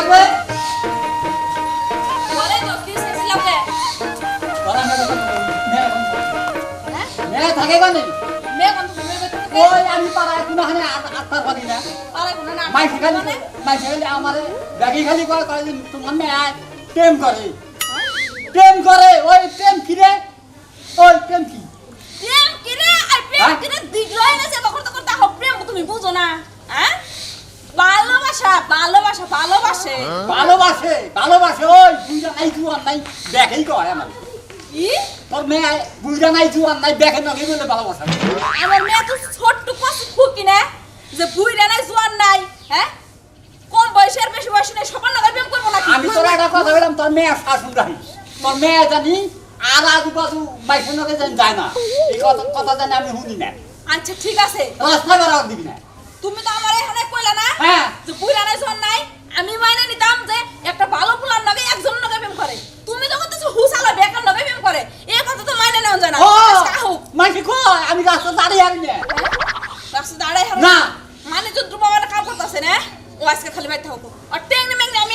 থাকবে বলে তো কি কে বলা হ্যাঁ মেয়ে থাকে। কোন তুমি কোন ওই আমি পাড়ায় কোনো হানে আত্মার পারি না। পারে কোন না মাইসে খালি মাইসে খালি আমার ব্যাগি খালি করে করে তোমার মেয়ে প্রেম করে। প্রেম করে। ওই প্রেম কি রে? ওই প্রেম কি? প্রেম কিরে আর প্রেম হ্যাঁ? কিরে দিগলাই না যে বকর তো করতে হোক প্রেম তুমি বুঝো না। হ্যাঁ ভালোবাসা ভালোবাসা ভালোবাসে। ভালোবাসে ভালোবাসে ওই বুঝা নাই জুয়ান নাই দেখেই কয় আমার কি? তোর মেয়ে বুঝা নাই জুয়ান নাই দেখে নগে বলে ভালোবাসা। আমার মেয়ে তো ছোট্ট কষ্ট ফুকি না যে বুইরা নাই জোয়ান নাই হ্যাঁ? কম বয়সের বেশি বয়স নেই সবার নাগাল প্রেম করব নাকি? আমি তোর একটা কথা বললাম তোর মেয়ে শাশুন রাহি তোর মেয়ে জানি আর আজু বাজু মাইসে নগে জানি যায় না। এই কথা কথা জানি আমি শুনি না। আচ্ছা ঠিক আছে। রাস্তা বেড়াও দিবি না। তুমি তো আমার এখানে কইলা না হ্যাঁ। যে বুইরা নাই জোয়ান নাই আমি মাইনে নিতাম যে একটা ভালো ফুলার নগে একজন নগে প্রেম করে। তুমি তো কত হুসালা বেকার নগে প্রেম করে। এই কথা তো মাইনে নেওয়া যায় না। আজকে আহুক কয় আমি রাস্তা দাঁড়িয়ে আনি না। রাস্তা দাঁড়াই হারো না। মানে তো বাবার কাম করতেছে না। ও আজকে খালি বাইতে হব আর টেংনে মেংনে আমি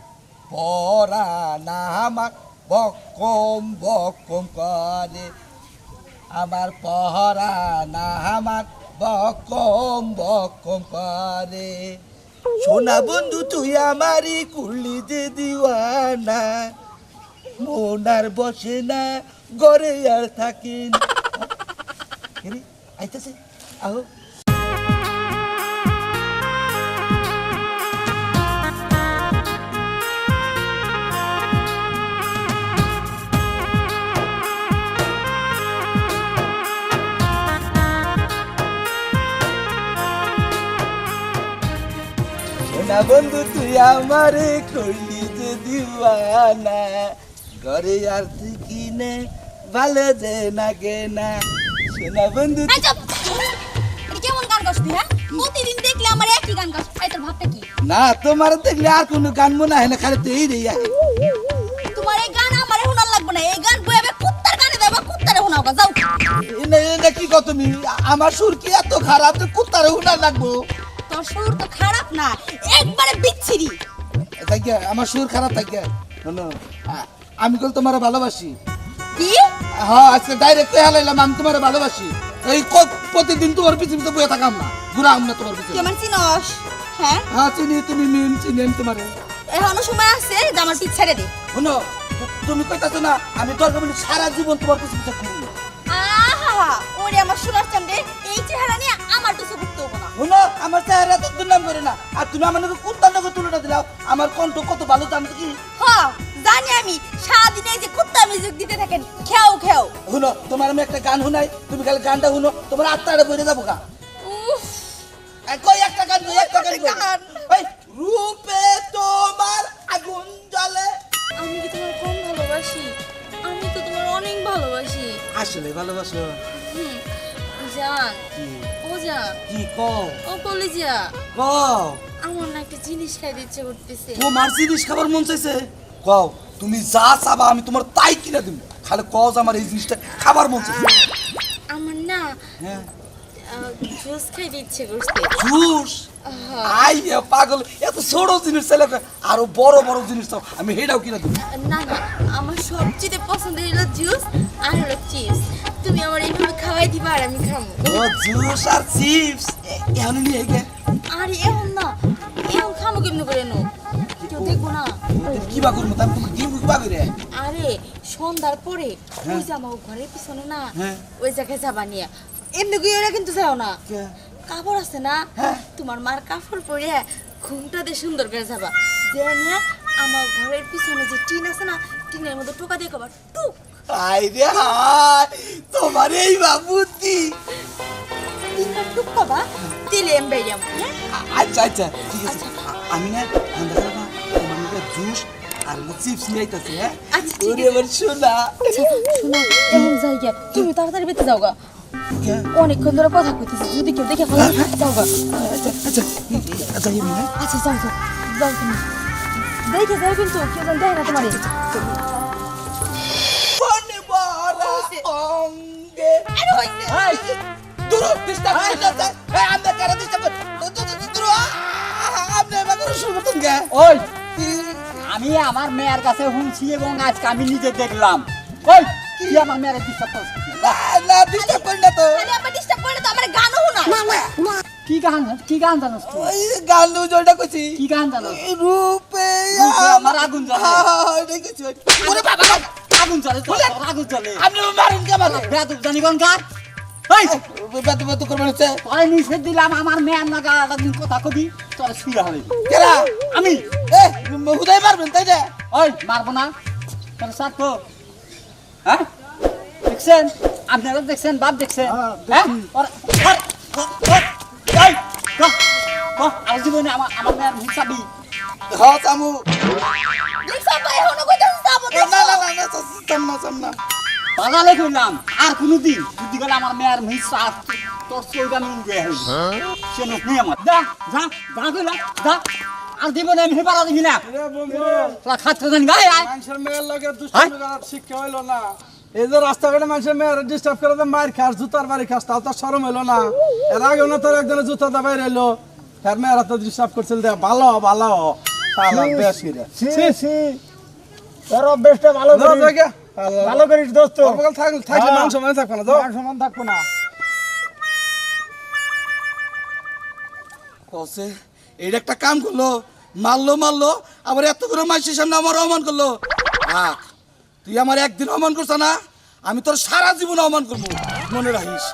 পরা না আমার বকম বকম করে। আমার পহরা না আমার বকম বকম করে। সোনা বন্ধু তুই আমারই কুলি যে দিওয়ানা। মোনার বসে না গড়ে আর থাকে না। এরে, আইতাছে? আহো। বন্ধু তুই আমারে করলি যে দিওয়ানা। ঘরে আর তুই কিনে ভালো যে না। গে না সোনা বন্ধু কেমন গান গাস তুই, হ্যাঁ? প্রতিদিন দেখলে আমার একই গান গাস এই তোর ভাবটা কি? না তোমার দেখলে আর কোনো গান মনে হয় না খালি তো এই রে তোমার এই গান আমারে শোনার লাগবে না এই গান বইবে কুত্তার গানে দেবা কুত্তারে শোনাও গা, যাও এনে এনে কি কত তুমি? আমার সুর কি এত খারাপ তো কুত্তারে উঠার লাগবো? তোর সুর তো খারাপ না একবারে বিচ্ছিরি। আমার সুর খারাপ শোনো আমি কল তোমার ভালোবাসি। কি? হ্যাঁ আজকে ডাইরেক্ট হেলাইলাম আমি তোমার ভালোবাসি। এই প্রতিদিন তোমার পিছনে তো বয়ে থাকাম না। ঘুরাম না তোমার পিছনে। আমার চিনস? হ্যাঁ? হ্যাঁ চিনি তুমি মিম চিনি আমি তোমার। এখনও সময় আছে? যে আমার পিছ ছেড়ে দে। শোনো তুমি কইতাছো না আমি বলি সারা জীবন তোমার পিছনে ঘুরবো আহা ওরে আমার সোনার চান্দে এই চেহারা নিয়ে আমার তো সবুজ তো না। শোনো আমার চেহারা তো দুর্নাম করে না। আর তুমি আমার নাকি দিলাও। আমার কণ্ঠ কত ভালো জানতো কি? হ জানি আমি সারাদিন যে কুত্তা মিউজিক দিতে থাকেন খেও খেও। শুনো তোমার আমি একটা গান শুনাই তুমি খালি গানটা শুনো তোমার আত্মাটা বইরে যাব গা। কই একটা গান কই একটা গান গান। এই রূপে তোমার আগুন জ্বলে। আমি কি তোমার কম ভালোবাসি? অনেক ভালোবাসি। আসলে ভালোবাসো? হুম, জান ও জান। কি কও? ও কলিজা। কও? আমার না একটা জিনিস খাইতে ইচ্ছে করতেছে। তোমার জিনিস খাবার মন চাইছে? কও তুমি যা চাবা আমি তোমার তাই কিনে দিব খালি কও যে আমার এই জিনিসটা খাবার মন চাইছে। আমার না হ্যাঁ? জুস খাইতে ইচ্ছে করছে জুস? আই এ পাগল এত ছোট জিনিস চাইলে আরও বড় বড় জিনিস চাও আমি হেটাও কিনে দিব। না না আমার সবচেয়ে পছন্দের হলো জুস আর হলো চিপস। তুমি আমার এইভাবে খাওয়াই দিবা আর আমি খাব। ও জুস আর চিপস? এখন নিয়ে গে আর এখন না এখন খামো কেমনি করে নো কেউ দেখব না। কি বা করব তাই তুমি কি বুঝবা করে আরে সন্ধ্যার পরে হ্যাঁ। ওই আমার ঘরের পিছনে না হ্যাঁ। ওই জায়গায় যাবা নিয়ে। এমনি গিয়ে ওরা কিন্তু যাও না। কাপড় আছে না? হ্যাঁ। তোমার মার কাপড় পরে ঘুমটা দিয়ে সুন্দর করে যাবা। যে নিয়ে আমার ঘরের পিছনে যে টিন আছে না টিনের মধ্যে টোকা দিয়ে কবার টুক। আই রে হাই তোমার এই বা বুদ্ধি টিনটা টুক কবা দিলে এমবাই যাব হ্যাঁ? আচ্ছা আচ্ছা ঠিক আছে। আমি না ঠান্ডা খাব তোমার জুস আর চিপস নিয়ে আইতাছে হ্যাঁ? আচ্ছা, ওরে আমার সোনা। আচ্ছা শোনো এমন জায়গা তুমি তাড়াতাড়ি বেঁচে যাও গা অনেকক্ষণ ধরে কথা কইতেছি যদি কেউ দেখে ফেলে যাও গা। আচ্ছা আচ্ছা আচ্ছা হ্যাঁ আচ্ছা যাও যাও যাও তুমি। দেখে যাও কিন্তু কেউ যেন দেখে না তোমার। আমি আমার মেয়ের কাছে শুনছি এবং আজকে আমি নিজে দেখলাম। ওই কি আমার মেয়ের করছিস না না ডিস্টার্ব করি না তো। খালি আবার ডিস্টার্ব করলে তো আমার গানও শোনায় কি গান কি গান জানোস তুই? ওই গান জোরটা কইছি। কি গান জানোস? রূপে আমার আগুন জ্বলে। ওই। ওরে বাবা আগুন চলে তোর আগুন চলে আপনি মারেন কে মারেন বেয়াদব জানি কোন কার? ওই বাতু বাতু করবেন হচ্ছে। তোরে নিষেধ দিলাম আমার মেয়ের নাগা একটা দিন কথা কবি তোর শুয়ে হবে। কেরা? আমি। এ হুদাই মারবেন তাই না? ওই মারবো না। তোর সাথ তো হ্যাঁ? দেখছেন? আপনারা দেখছেন বাপ দেখছেন। হ্যাঁ আর জীবনে আমার আমার মেয়ের চামু। বাজালে আর কোনোদিন। যদি গেলে আমার মেয়ের হিসা তোর চৌকা আমি উঠে সে নকনি আমার। যা যা যা কইলাম যা। আর দিব না। আমি খাচ্ছে গায়ে শিক্ষা হইল না। এই যে রাস্তাঘাটে মানুষের মেয়ের ডিস্টার্ব করে তো মার খাস জুতার বাড়ি খাস তাও তো সরম হইল না। এর আগে না তোর একজনের জুতা দা বাইরে এলো। তার মেয়েরা তো ডিস্টার্ব করছিল দেখ ভালো ভালো। করে। তোর অভ্যেসটা ভালো করিস। দোস্ত। থাকলে হ্যাঁ। মানে থাকবে না যাও। মান থাকব না। কসে এইটা একটা কাম করল। মারলো মারলো আবার এত করে মাসির সামনে আমার অপমান করল। থাক তুই আমার একদিন অপমান করছ না, আমি তোর সারা জীবন অপমান করব। মনে রাখিস।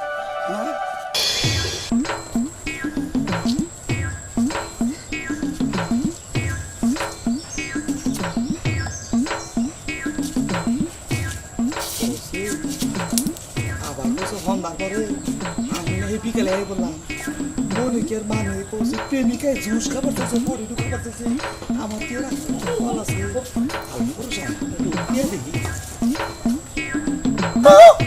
আমার কি এরা ফল আছে? ভালো করে সব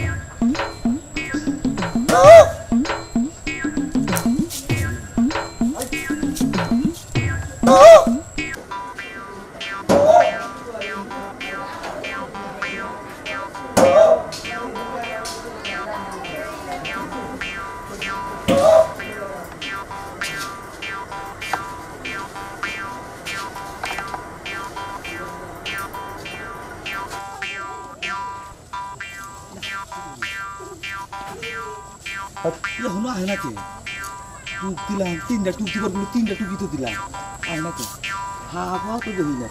নাকি? টুক দিলাম তিনটা টুক বলে তিনটা টুকি তো দিলাম। নাকি? হা হা তো দেখি না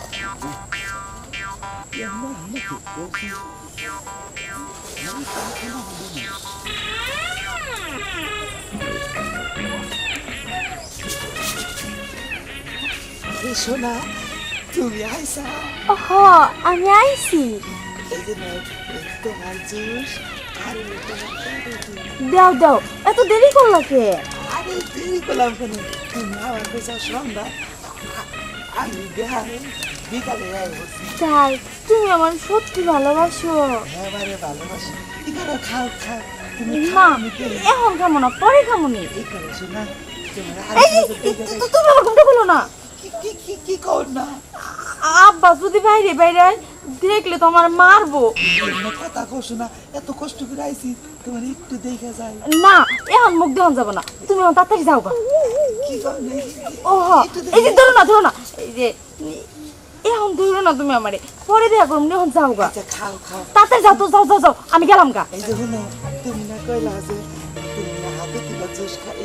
সোনা তুমি আইসা। আমি আইছি। দাও দাও। দেরি করলা কে? আরে দেরি করলাম কেন? তুমি আমার পেছার সন্ধ্যা। আমি বিহারে বিকালে তাই? তুমি আমার সত্যি ভালোবাসো। এবারে ভালোবাসি। এখানে খাও খাও। না এখন খামো না পরে খামো নি। তোমার তুমি আমার ঘুমটা খুলো না। কি কি কি কি কর না? আব্বা যদি বাইরে বাইরে দেখলে তো আমার মারবো। কথা কো শোনা এত কষ্ট করে আইছি তোমার একটু দেখা যায় না এখন মুখ দেওয়ান যাব না। তুমি তাড়াতাড়ি যাও গা। কি কর এই যে ধরো না ধরো না। এই যে এখন ধরো না তুমি আমারে। পরে দেখা এখন যাও গা। খাও খাও। তাড়াতাড়ি যাও তো যাও যাও যাও। আমি গেলাম গা। এই যে শুনো তুমি না কইলা যে তুমি না হাতে তুলা জুস খাই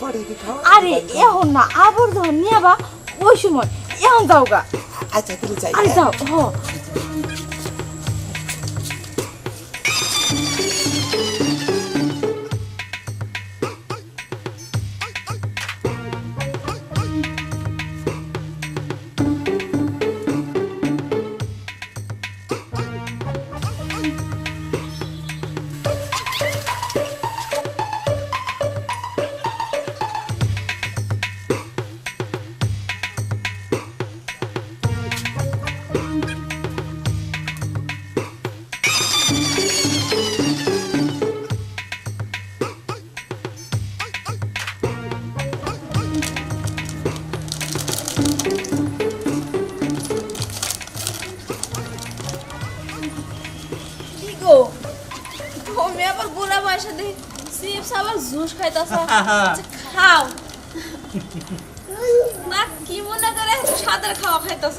পরে কি খাও? আরে এখন না আবার যখন নিয়ে বা ওই সময়। এখন যাও গা। আচ্ছা তুমি যাই। আরে যাও হ খাও। না কি মনে করে সাদের খাওয়া খাইতাছ?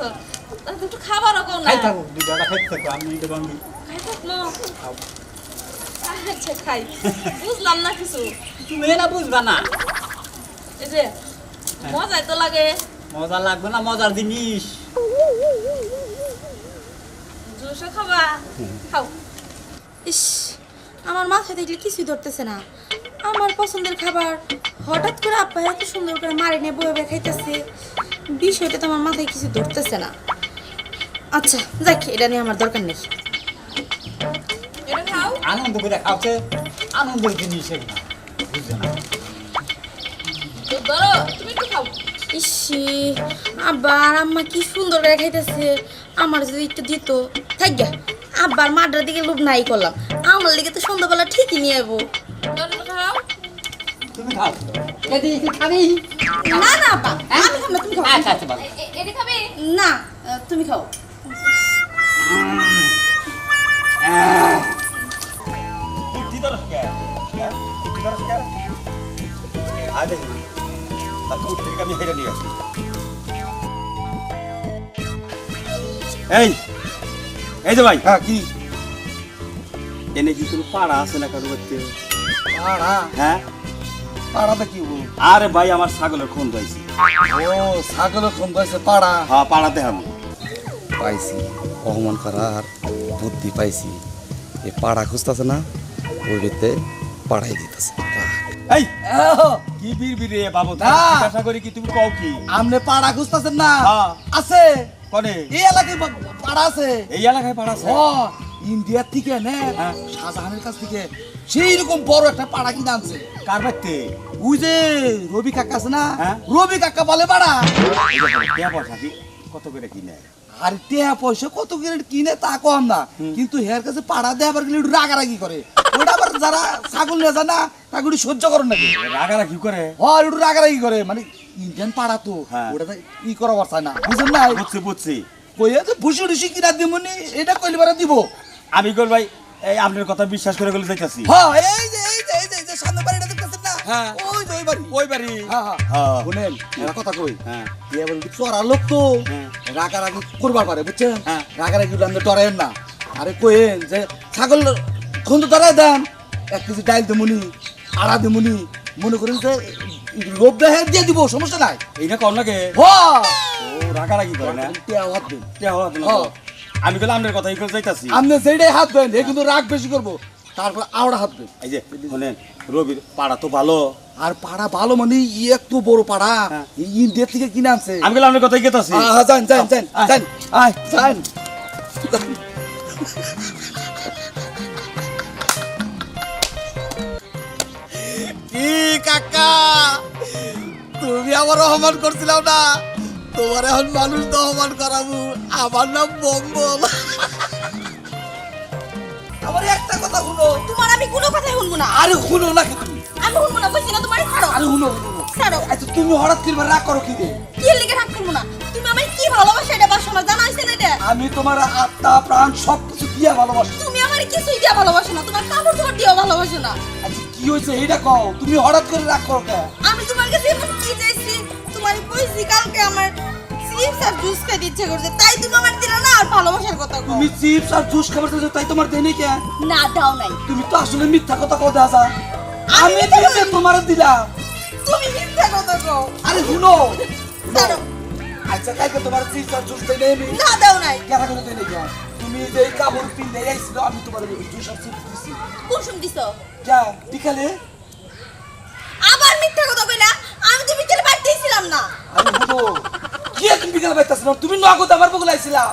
খাবারও কম না। খাই থাকো দুইটা খাই থাকো আমি এটা খাই আচ্ছা খাই। বুঝলাম না কিছু। তুমি না বুঝবা না। এই যে মজাই তো লাগে। মজা লাগবে না মজার জিনিস। জুসও খাবা। খাও। ইস আমার মাথায় দেখলে কিছুই ধরতেছে না। আমার পছন্দের খাবার। হঠাৎ করে আব্বা এত সুন্দর করে মারিনে বয়ে বয়ে খাইতেছে। বিষয়টা তো আমার মাথায় কিছু ধরতেছে না। আচ্ছা যাক এটা নিয়ে আমার দরকার নেই। আনন্দ করে খাওছে আনন্দের জিনিস এগুলো। বুঝছ না? ধরো তুমি একটু খাও। ইসি আব্বা আম্মা কি সুন্দর করে খাইতেছে। আমার যদি একটু দিত। থাক আব্বার মাডার দিকে লোভ নাই করলাম। আমার দিকে তো সন্ধ্যাবেলা ঠিকই নিয়ে খাও তুমি খাও। এদি খাবি? না না আব্বা আমি খাব না, তুমি খাও। আচ্ছা আচ্ছা এটা খাবে? না তুমি খাও। তাকে আমি হেরে নিয়ে আসি। এই এই যে ভাই। হ্যাঁ কি? এনে কি কোনো পাড়া আছে না কারও পাড়া? হ্যাঁ? পাড়াতে কি বল আরে ভাই আমার ছাগলের খুন পাইছি ও ছাগলের ফোন পাইছে পাড়া? হ্যাঁ পাড়াতে আমি পাইছি অহমান করার বুদ্ধি পাইছি। এই পাড়া খুঁজতেছে না ওই ভিতরে পাড়াই দিতেছে। এই! কি বীর বীর রে বাবু? না। জিজ্ঞাসা করি কি তুমি কও কি? আমনে পাড়া খুঁজতেছেন না? হ্যাঁ। আছে? কনে? এই এলাকায় পাড়া আছে? এই এলাকায় পাড়া আছে? ইন্ডিয়ার থেকে নে। শাহজাহানের কাছ থেকে। সেই রকম বড় একটা পাড়া কিনে আনছে। কার বাড়িতে? ওই যে রবি কাকা আছে না? হ্যাঁ। রবি কাকা বলে পাড়া। পয়সা কত করে কিনে? আর টেয়া পয়সা কত করে কিনে তা কম না। কিন্তু হের কাছে পাড়া আবার গেলে একটু রাগারাগি করে। ওটা আবার যারা ছাগল নিয়ে যায় না তাকে একটু সহ্য করে নাকি? রাগারা কি করে? হয় একটু রাগারাগি করে। মানে ইন্ডিয়ান পাড়া তো। হ্যাঁ। ওটা ই করা পারছে না। বুঝলেন না বুঝছি বুঝছি। কইয়া তো ভুসি টুসি কিনা দিবুনি এটা কইলে দিব। আমি কল ভাই এই আপনার কথা বিশ্বাস করে গেলে যাইতাছি হ্যাঁ এই যে এই যে এই যে এই যে সামনে বাড়িটা দেখতেছেন না? হ্যাঁ। ওই যে ওই বাড়ি। ওই বাড়ি। হ্যাঁ। শুনেন কথা কই? হ্যাঁ। ইয়ে বলি লোক তো। রাগারাগি করবার পারে বুঝছেন। রাগারাগি আপনি ডরেন না। আরে যে ছাগল খুন ধরাই দেন। এক কেজি ডাইল দেমুনি আড়া দেমুনি। মনে করেন যে লোভ দিয়ে দিব সমস্যা নাই। এইটা কম লাগে? হ ও রাগারাগি করে না? টিয়া হাত দেন। আমি কইলাম আপনার কথা করে যাইতাছি। আপনি যেটাই হাত দেন এ কিন্তু রাগ বেশি করব। তারপর আওড়া হাত দেন এই যে শুনেন রবির পাড়া তো ভালো। আর পাড়া ভালো মানে ই একটু বড় পাড়া। হ্যাঁ। এই ইন্ডিয়া থেকে কিনে আনছে। আমি কইলাম আপনার কথাই আহ, যান যান যান যান আয় যান। কি কাকা তুমি আমার অপমান করছিলাম না। তোমার এখন মানুষ তো অপমান করাবো। আমার নাম বম্বল আমার একটা কথা শুনো। তোমার আমি কোনো কথাই শুনব না। আরে শুনো না কেন? আমি শুনব না বুঝছি না তোমার ছাড়ো। আরে শুনো ছাড়ো। আচ্ছা তুমি হঠাৎ করে রাগ করো কি রে? কি লিখে রাখ করব না? তুমি আমার কি ভালোবাসা এটা বাসো না জানাইছে না এটা? আমি তোমার আত্মা প্রাণ সব কিছু দিয়ে ভালোবাসি। তুমি আমার কিছুই দিয়া ভালোবাসো না তোমার কাপড় চোপড় দিয়েও ভালোবাসো না। আচ্ছা কি হয়েছে? এইটা কও। তুমি হঠাৎ করে রাগ করো কে আমি তোমার কাছে এমন কি চাইছি? তোমার কইছি কালকে আমার চিপস আর জুস খেতে ইচ্ছে করছে। তাই তুমি আমার দিলে না আর ভালোবাসার কথা কও। তুমি চিপস আর জুস খাবার চাইছো তাই তোমার দেনি কে? না দাও নাই। তুমি তো আসলে মিথ্যা কথা কও যায় আমি দিতে তোমার দিলাম। তুমি মিথ্যা কথা কও। আরে শুনো। আচ্ছা কালকে তোমার চিপস আর জুস দেই আমি। না দাও নাই। কেন করে দেই কে? তুমি যে কাপড় পিনলে আইছিল আমি তোমার জুস আর চিপস দিছি। কোন কুসুম দিছো? কে বিকালে আবার মিথ্যা কথা কইলা? আমি তো বিকেলে বাড়িতেই ছিলাম না। আরে শুনো কি তুমি বিকালে পাইতাছ না? তুমি নগদ আমার বগল আইছিলা।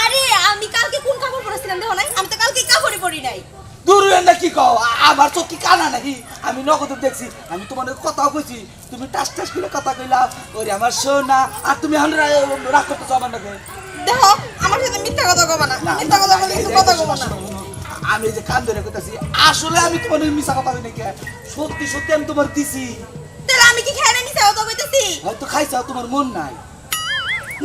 আরে আমি কালকে কোন কাপড় পরেছিলাম দেখো নাই? আমি তো কালকে কাপড়ই পরি নাই। দূর না কি কও? আমার চোখ কি কানা নাকি? আমি নগদ দেখছি আমি তোমার কথাও কইছি। তুমি টাস টাস করে কথা কইলা ওরে আমার সোনা আর তুমি এখন রাগ করতেছো আমার নাকি? দেখো আমার কথা কবা না। মিথ্যা কথা বলে কথা কবা না আমি যে কান ধরে কইতাছি আসলে আমি তোমার মিশা কথা বলি নাকি সত্যি সত্যি আমি তোমার দিছি। তাহলে আমি কি খাই না মিথ্যা কথা কইতেছি? হয়তো খাইছাও তোমার মন নাই।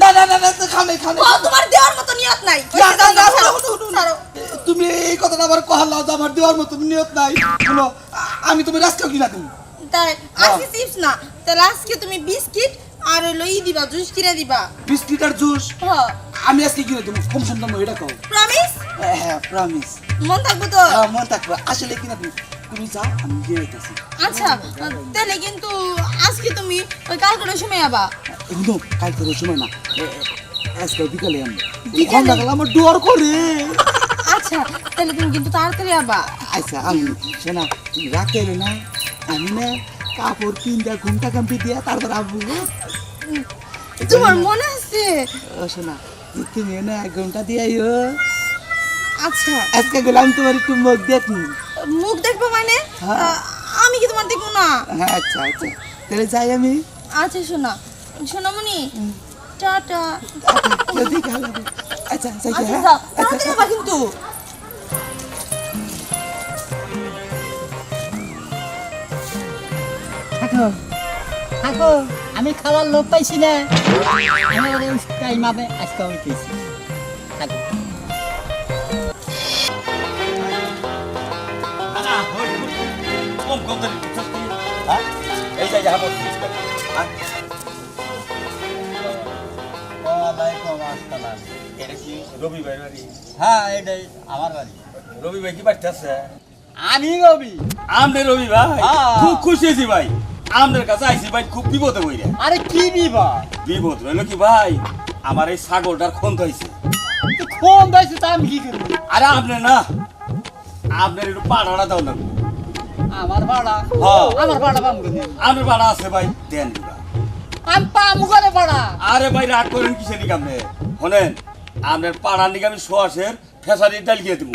না না না না খামে খামে। ও তোমার দেওয়ার মতো নিয়ত নাই। না, না, না। তুমি এই কথাটা আবার কহালাও যে আমার দেওয়ার মতো নিয়ত নাই। শুনো আমি তুমি রাস্তাও কিনা তুমি তাই আজকে চিপস না তাহলে আজকে তুমি বিস্কিট আর হলো ই দিবা জুস কিনে দিবা। বিস্কিট আর জুস? হ্যাঁ। আমি আজকে কিনে দেবো কম সুন্দর এটা কও? প্রমিস হ্যাঁ, হ্যাঁ প্রমিস মন থাকব তো? মন থাকবে। আসলে কিনা তুমি তুমি যাও আমি দিয়ে দিতেছি আচ্ছা তাহলে কিন্তু আজকে তুমি ওই কালকের সময় আবা। একদম কাল করে সময় না আজকে বিকালে আমি বিকালে? সন্ধ্যা আমার ডর করে। আচ্ছা তাহলে তুমি কিন্তু তাড়াতাড়ি আবা। আচ্ছা আমি শোনা তুমি রাখতে না আমি না কাপড় কিনটা ঘুমটা কাম্পি দিয়া তারপর আবু। তোমার মনে আছে? শোনা তুমি না এক ঘণ্টা দিয়াইও আচ্ছা। আজকে গেলাম তোমার একটু মুখ দেখি। মুখ দেখব মানে? হ্যাঁ। আমি কি তোমার দেখব না? হ্যাঁ আচ্ছা আচ্ছা। তাহলে যাই আমি। আচ্ছা শোনা। সোনামণি টাটা। আচ্ছা, যদি ভালো হবে। আচ্ছা আচ্ছা হ্যাঁ। আচ্ছা কিন্তু। আমি খাওয়ার লোক পাইছি না। আমার টাইম হবে আজকে হ্যাঁ এই যে যাব ওয়ালাইকুম আসসালাম। এটা রবি ভাই বাড়ি হ্যাঁ এটাই আমার বাড়ি। রবি ভাই কি আমি রবি। আমনে রবি ভাই? হ্যাঁ। খুব খুশি হয়েছি ভাই। আমনের কাছে আইছি ভাই খুব বিপদে আরে কি বিপদ? রইল কি ভাই? আমার এই ছাগলটার খন্ত হয়েছে। ফোন দিয়েছে তা আমি কি করব? আরে আপনি না। আপনার একটু পাড়াটা দাও না। আমার ভাড়া। হ্যাঁ। আমার ভাড়া আপনার পাড়া আছে ভাই দেন দিবা আমি পামু করে ভাড়া? আরে ভাই রাগ করেন কিসের দিকে আপনি? শোনেন আপনার পাড়ার দিকে আমি সোয়াশের ফেসারির ডাল গিয়ে দেবো।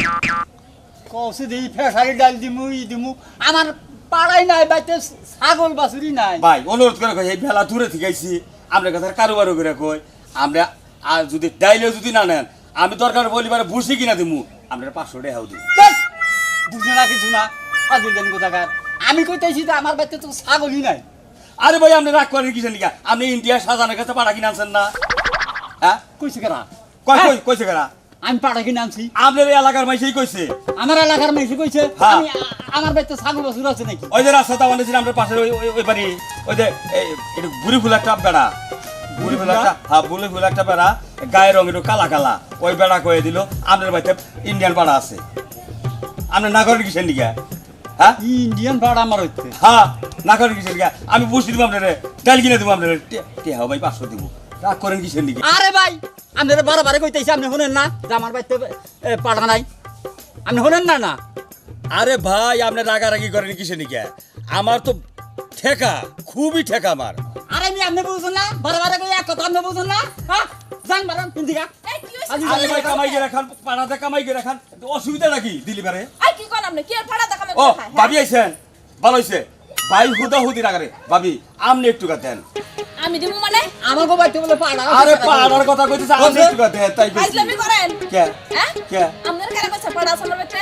কৌশি দিই ফেসারি ডাল দিমু ই দিমু। আমার পাড়াই নাই বাইতে ছাগল বাছুরি নাই। ভাই অনুরোধ করে কই এই বেলা দূরে থেকে আইছি। আপনার কাছে কারোবারও করে কই আমরা আর যদি ডাইলেও যদি না নেন আমি দরকার বলিবারে ভুসি কিনা দিমু। আপনার পাঁচশো টাকাও ধ্যাৎ, বুঝে না কিছু না। ফাজিল জানি কোথাকার আমি কইতেছি যে আমার বাড়িতে তো ছাগলই নাই। আরে ভাই আপনি রাগ করেন কিসের দিকে আপনি ইন্ডিয়া সাজানোর কাছে পাড়া কিনে আনছেন না? হ্যাঁ? কইছে কেনা কই কই কইছে কেনা আমি পাড়া কিনে আনছি। আপনার এলাকার মাইসেই কইছে। আমার এলাকার মেয়ে কইছে। হ্যাঁ। আমি আমার বাড়িতে ছাগল বাছুর আছে নাকি? ওই যে আপনার পাশের ওই ওই- বাড়ি। ওই যে বুড়ি ফুল একটা বেড়া। বুড়ি ফুল? একটা হ্যাঁ বুড়ি ফুল একটা বেড়া। গায়ের রঙ একটু কালা কালা। ওই বেড়া কয়ে দিল আপনার বাড়িতে ইন্ডিয়ান পাড়া আছে। আপনার না করেন কিসের দিকে হ্যাঁ? ইন্ডিয়ান পাড়া আমার হইতে। হ্যাঁ না করেন কিসের গা আমি বসে দিব আপনারে ডাল কিনে দেবো আপনারে। ভাই পাঁচশো দিব। রাগ করেন কিসের দিকে আরে ভাই আপনারা বারে বারে কইতেছি আপনি শুনেন না? যে আমার বাড়িতে পাড়া নাই। আপনি শুনেন না না? আরে ভাই আপনি রাগারাগি করেন কিসের দিকে আমার তো ঠেকা খুবই ঠেকা আমার আরে আমি আপনি বুঝুন না বারে বারে কই এক কথা আপনি বুঝুন না। হ্যাঁ যান বারান তুমি দিগা। এই কি আরে আরে ভাই কামাই গিয়ে রাখান পাড়াতে কামাই গিয়ে রাখান অসুবিধা নাকি দিলি বারে আই কি কোন আপনি কি আর কামাই ও হ্যাঁ? ভাবি আইছেন ভালো হইছে। ভাই হুদা হুদি রাগারে ভাবি আমনে একটু দেন। আমি দিমু মানে? আমাকে বাড়িতে বলে পাড়া আরে পাড়ার কথা কইতেছে আমনে একটু দেন তাই কইছি ফাইজলামি করেন। কে? হ্যাঁ? কে? আপনার কারে কইছে আছে আমার বাচ্চা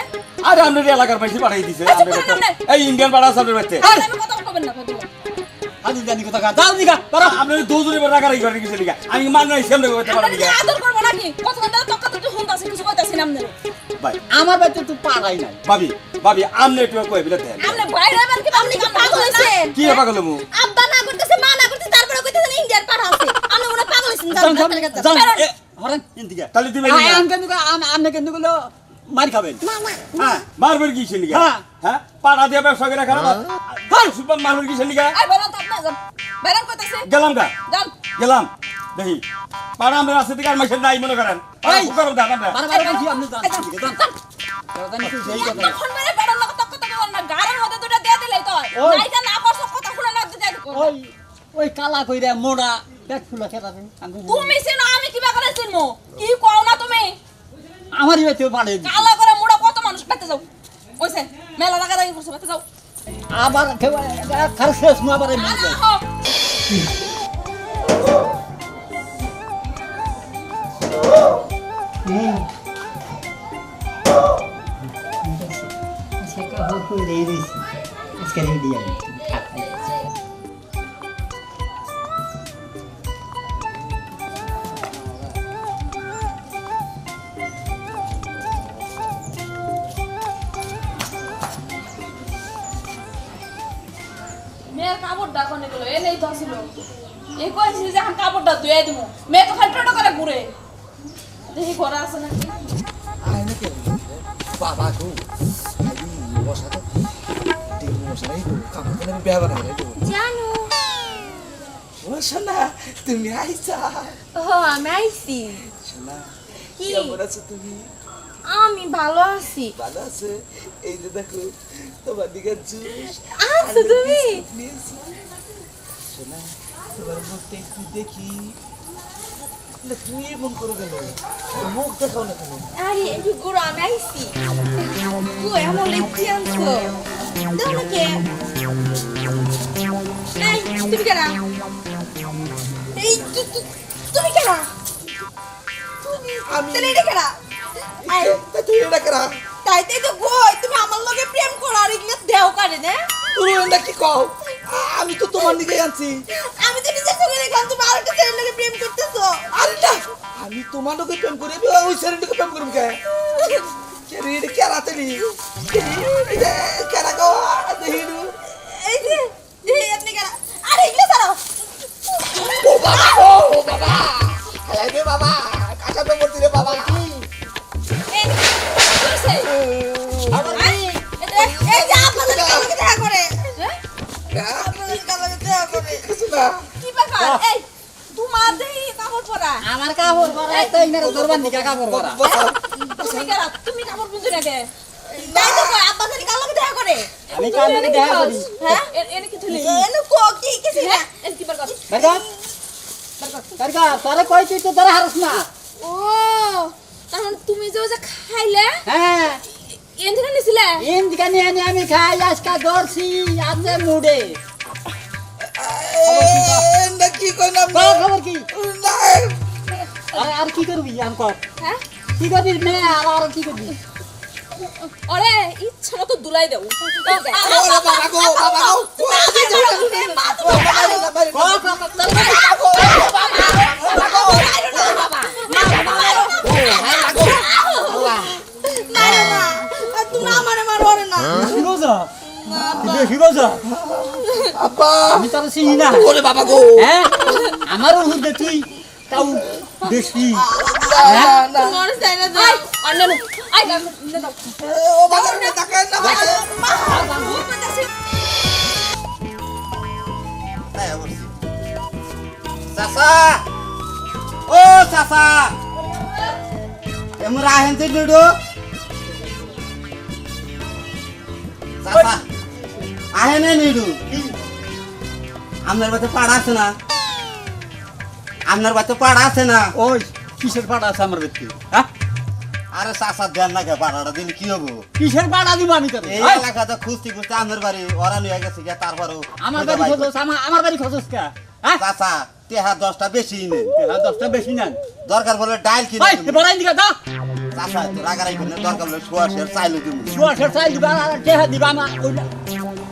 আরে আপনার এলাকার মাইসি পাঠাই দিছে আচ্ছা। আপনি। এই ইন্ডিয়ান পাড়া আছে আপনার বাড়িতে। আমি কথা কবেন না কইবো আদি জানি কথা কা পারা আপনার দুজনে রাগারাগি করেন কিসের দিকে আমি মান নাই সামনে কইতে কি আদর করব নাকি? তুই হুন্দাছে কিছু না ভাই আমার বাড়িতে তো পাড়াই নাই। ভাবি ভাবি আমনে একটু কই বিলে দেন। আপনি বাইরে আবার কি আপনি কি পাগল হইছেন কি পাগল মু আব্বা না করতেছে মা না করতেছে তারপরে কইতেছেন ইন্ডিয়ান পাঠা আছে। আমি মনে পাগল হইছেন যান যান যান এ হরেন ইন্দিকা তাহলে দিবেন হ্যাঁ আমি কেন আপনি কেনগুলো মার খাবেন। হ্যাঁ মারবেন কিসের দিকে হ্যাঁ। হ্যাঁ পাড়া দিয়ে ব্যবসা করে খারাপ। হ্যাঁ। সুপার মারবেন আপনি বেরোন কইতাছে। গেলাম গা। গেলাম। দেখি। পাড়া আমরা রাস্তা থেকে আর মাসের নাই মনে করেন! করব ওই। কালা কইরা মোড়া পেট ফুলা খেতা তুমি চিনো আমি কিবা করে চিনমু? কি কও না তুমি? আমারই বাড়িতে পাড়ে কালা করে মুড়া কত মানুষ পেতে যাও? ওইছে মেলা লাগা লাগি করছ পেতে যাও। আবার খার শেষ মু আবার মেয়ের কাপড়টা কোনে গেল এ নেই তো ছিল এই কইছি যে এখন কাপড়টা ধুয়ে দিব তুমি আইসা ও আমি আইছি শোনা কি কেমন আছো তুমি আমি ভালো আছি ভালো আছে এই যে দেখো তোমার দিকে জুস আছো তুমি শোনা তোমার মুখটা একটু দেখি তুমি এমন করো কেন মুখ দেখাও না কেন আরে একটু গুড়ো আমি আইছি কই আমার লেচি আনছো না কে এই তুমি কেনা তুমি কেনা আমি- তাহলে এটা কেনা তুই এটা করা? তাই তাই তো কই তুমি আমার লগে প্রেম করো আর এগুলো দেও করে না? তুমি এটা কি কও? আমি তো তোমার দিকে আনছি আমি তো নিজের চোখে দেখলাম তুমি আরেকটা ছেলের লগে প্রেম করতেছো। আরে না আমি তোমার লোকে প্রেম করি আমি ওই ছেলেটাকে প্রেম করব কে কে এটা কেরা তেলি এটা কেরা গো? দেহিনু এই যে এই আপনি আরে এগুলো ছাড়াও ও বাবা ও বাবা বাবা তো রে বাবা না আমার কাপড় পরা তো ইনারে ধরবার নিকা কাপড় পরা। তুমি কাপড় পিন্ধু তাই তো কালকে দেখা করে আমি কাল দেখা করি? হ্যাঁ? এনে কি তুলি এনে কো কি কিছু না এনে কি বার কর। বেরকা তোরে কই তো ধরে হারস না। ও তার মানে তুমি যে যে খাইলে হ্যাঁ। এন নিছিলে? ইন্দিকা নিয়ে নিয়ে আমি খাই আজকা ধরছি আছে মুডে। কি কইলাম তোর খবর কি? আর আর কি করবি আম কর। হ্যাঁ? কি করবি মেয়ে আর আর কি করবি? ওরে ইচ্ছা মতো দুলাই দেও ওরে বাবা গো বাবা চিনি না। ওরে বাবা গো। হ্যাঁ? আমার ওষুধ দে তুই। তাও বেশি। চাচা। ও চাচা। এমন তুই লুডো চাচা। আহে না নিডু আপনার বাড়িতে পাড়া আছে না? আপনার বাড়িতে পাড়া আছে না? ওই কিসের পাড়া আছে আমার ব্যক্তি হ্যাঁ? আরে চাচা দেন না কে পাড়াটা দিলে কি হব? কিসের পাড়া দিব আমি তোর? এই এলাকাতে খুঁজতে খুঁজতে আপনার বাড়ি ওরা নিয়ে গেছে গিয়া তারপরেও আমার খুঁজে বাড়ি খোঁজস আমার আমার বাড়ি খোঁজস কা হ্যাঁ? চাচা তেহা দশটা বেশি নেই তেরা দশটা বেশি নেন। দরকার বলে ডাইল কিনে। বড়াই দিকা দাও তো রাগারাই করে দরকার বলে শোয়া শের চাইলে দিব। শুয়া শের চাই দিবা আর টেহা দিবা আমার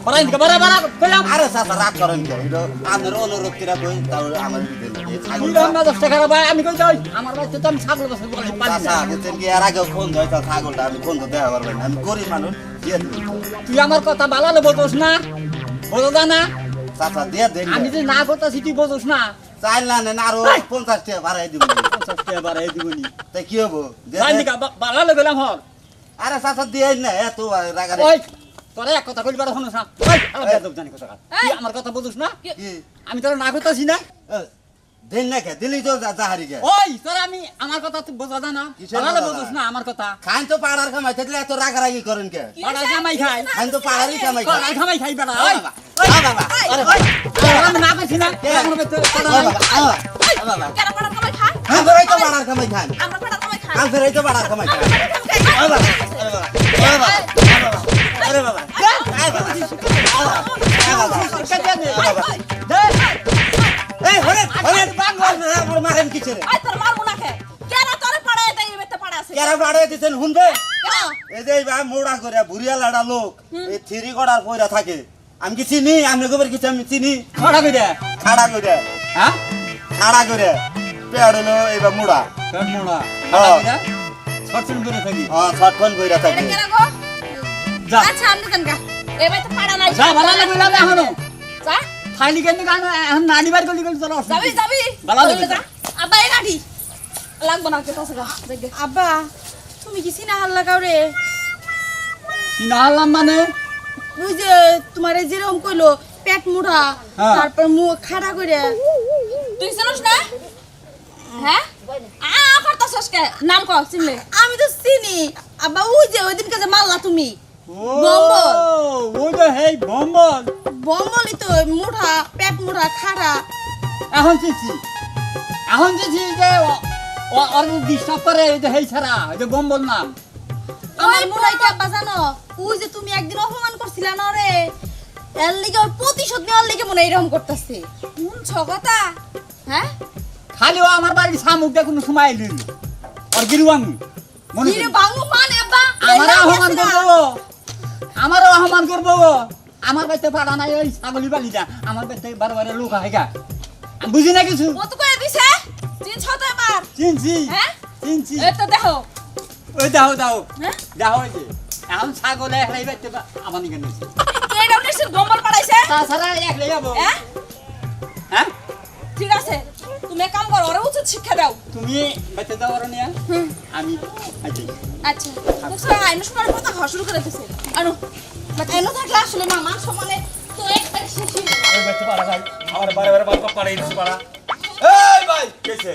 বড়াই দিকা বড়া বড়া কইলাম আরে চাচা রাগ করেন কে এটা আপনার অনুরোধ কিরা কই তাও আমার তুই ছাগলটা রান্না দশ টাকা ভাই আমি কই যাই আমার বাড়িতে তো আমি ছাগল বসে বলে পারি না বুঝছেন কি এর আগে ফোন হয়তো ছাগলটা আমি ফোন তো দেওয়া পারবেন। আমি গরিব মানুষ তুই আমার কথা বালালে বোঝোস না বোঝো না চাচা দিয়ে দেন আমি যে না করতেছি তুই বোঝোস না চাইল না নেন আরও পঞ্চাশ টাকা ভাড়াই দিব পঞ্চাশ টাকা বাড়াই দিবনি তাই কি হব ভাই বালালে গেলাম হর আরে চাচা দিয়ে না এত রাগারাই ওই তোরা এক কথা কইবার শুনিস না ওই জানি কথা তুই আমার কথা বুঝিস না? কি? আমি তোরা না করতেছি না? দেন না কে দিলি তো যা- জাহারি কে ওই তোরা আমি আমার কথা তুই বোঝা না। বোঝা বুঝিস না? আমার কথা। খান তো পাড়ার খামাই থাকলে এত রাগারাগি করেন কে? পাড়া জামাই খাই। খান তো পাড়ারই খামাই খায়। পাড়া জামাই খাই বেড়া ওই বাবা, বাবা, আরে তোরা আমি না করছি না? কে? আমার বেতে আ বাবা, আ বাবা, কেন পড়া কামাই খান? খান ফেরাই তো পাড়ার খামাই খান। আমরা পড়া কামাই খান খান ফেরাই তো পাড়ার খামাই খান। আ বাবা, আ বাবা, বাবা, আ বাবা, আরে বাবা, আ বাবা, আ বাবা, আ বাবা। এই, হরেন, হরেন, মারেন কিসের? আই তোর মারবো না খে কেন তোরে পড়া এই বেতে পড়া কেরা পাড়াই দিছেন শুনবে? কেন? এই যে এইবার মোড়া করে বুড়িয়া লাড়া লোক এই থ্রি করার পয়রা থাকে। আমি কি চিনি? আমি গোবর কিছু আমি চিনি? খড়া করে হ্যাঁ? খাড়া করে। পেয়ার হলো এইবার মোড়া। মোড়া। হ্যাঁ। করে থাকি। হ্যাঁ ছটফন এটা থাকে। কেন গো? যা। আচ্ছা আমি দেন গা এবার তো পাড়া নাই। যা ভালো লাগবে না এখনও। যা। খালি কেন গান এখন নানি বার করলি গেল চলো যাবি যাবি। ভালো লাগবে যা। আব্বা লাগবো না কে কাছে গা আব্বা তুমি মানে? ওই যে তোমার এই যেরকম কইলো পেট মুড়া হ্যাঁ। তারপর মুখ খাড়া করে তুই না? হ্যাঁ? আ করতাছস কে? নাম কর চিনলে। আমি তো চিনি। আব্বা ওই যে ওই দিনকে যে মারলা তুমি। ও বম্বল। হেই বম্বল। বম্বলি তো মুঠা পেট মুঠা খাড়া। এখন চিছি এখন চিছি যে ও- ও- ওর ডিস্টার্ব করে এই যে হেই ছাড়া এই যে বম্বল নাম আমার মুড়াই কি আব্বা ওই যে তুমি একদিন অপমান করছিলা না রে? এর লিগে ওর প্রতিশোধ নেওয়ার লিগে মনে এরকম করতেছে। কোন ছগতা হ্যাঁ? খালি ও আমার বাড়ির সামুকটা কোনো সময় এলি আর গিরু মনে কিরে। বাঙ্গু মানে আব্বা? আমারও অপমান করব ও। আমারও অপমান করব। আমার বাড়িতে পাড়া নাই ওই ছাগলি বালিটা। আমার বাড়িতে বারে বারে লোক আহেগা আমি বুঝি না কিছু? ও তো কয়ে দিছে চিনছ তো এবার? চিনছি। হ্যাঁ? চিনছি। তো দেখো। ওই দাও দাও। হ্যাঁ? দাও ওই যে। এখন ছাগলে বাড়িতে আমার নিকে গম্বল পাড়াইছে? তাছাড়া একলাই যাব হ্যাঁ? হ্যাঁ? ঠিক আছে। তুমি কাম করো ওরা উচিত শিক্ষা দাও। তুমি বাড়িতে যাও আর নিয়ে। আমি আচ্ছা। বুঝছ আইনো সময় কথা হওয়া শুরু করে দিছে। আনো এনো থাকলে আসলে না মান সমানে তো একটা আমি বাইতে পাড়া খাই আমার বারে বারে বাপ পাড়াই দিচ্ছে পাড়া। এই ভাই কেছে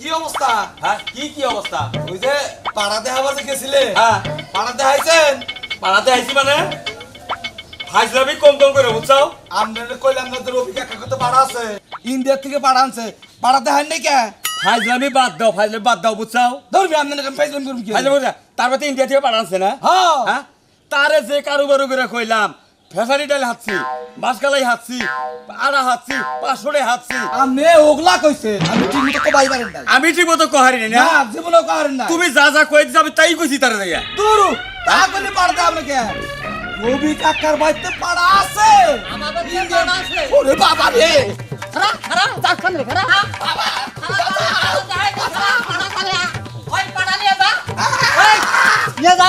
কি অবস্থা? হ্যাঁ? কি কি অবস্থা? ওই যে পাড়া দেখাবার যে গেছিলে? হ্যাঁ। পাড়া দেখাইছেন? পাড়াতে আইছি মানে? ফাইজলামি কম কম করে বুঝছাও? আমরা কইলাম না তোর অভিজ্ঞতা কত পাড়া আছে? ইন্ডিয়া থেকে পাড়া আনছে। পাড়া দেখান নাই কে ফাইজলামি বাদ দাও ফাইজলামি বাদ দাও বুঝছাও? ধরবি আপনার ফাইজলাম করবি কি? ফাইজলামি তারপরে ইন্ডিয়া থেকে পাড়া আনছে না? হ্যাঁ হ্যাঁ? তারে যে কারুবারু করে কইলাম ফেসারি ডাল হাঁটছি বাসকালাই হাঁটছি আড়া হাঁটছি পাঁচশোটে হাঁটছি আমি ওগলা কইছে আমি ঠিক মতো কবাই পারেন না আমি ঠিক মতো কহারি না? জীবনও কারেন না তুমি যা যা কই দিছো আমি তাই কইছি তারে যাইয়া। দূরু তা করে পাড়তে আপনাকে রবি কাকার বাড়িতে পাড়া আছে। আমার বাড়িতে পাড়া আছে। ওরে বাবা রে। खरा खरा चाकण रे खरा ये जा